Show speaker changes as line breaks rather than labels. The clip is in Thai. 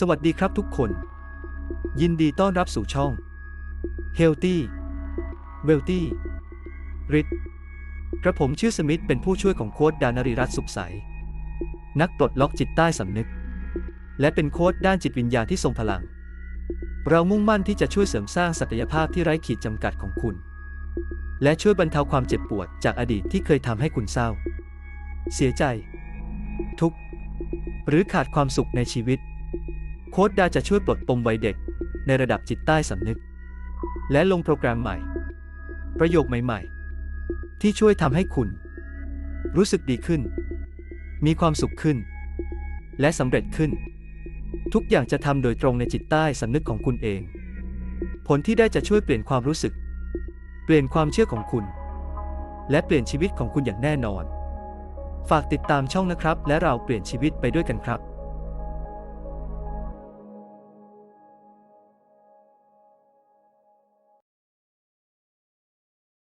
สวัสดีครับทุกคน ยินดีต้อนรับสู่ช่อง Healthy Wealthy Rich กระผมชื่อสมิธเป็นผู้ช่วยของโค้ดดานริรัตสุขใส นักปลดล็อกจิตใต้สำนึก และเป็นโค้ดด้านจิตวิญญาณที่ทรงพลัง เรามุ่งมั่นที่จะช่วยเสริมสร้างศักยภาพที่ไร้ขีดจำกัดของคุณ และช่วยบรรเทาความเจ็บปวดจากอดีตที่เคยทำให้คุณเศร้า เสียใจ ทุกข์หรือขาดความสุขในชีวิต โค้ดดาจะช่วยปลดปมวัยเด็ก ในระดับจิตใต้สำนึก และลงโปรแกรมใหม่ ประโยคใหม่ ๆ ที่ช่วยทำให้คุณ รู้สึกดีขึ้น มีความสุขขึ้น และสำเร็จขึ้น ทุกอย่างจะทำโดยตรงในจิตใต้สำนึกของคุณเอง ผลที่ได้จะช่วยเปลี่ยนความรู้สึก เปลี่ยนความเชื่อของคุณ และเปลี่ยนชีวิตของคุณอย่างแน่นอน ฝากติดตามช่องนะครับ และเราเปลี่ยนชีวิตไปด้วยกันครับ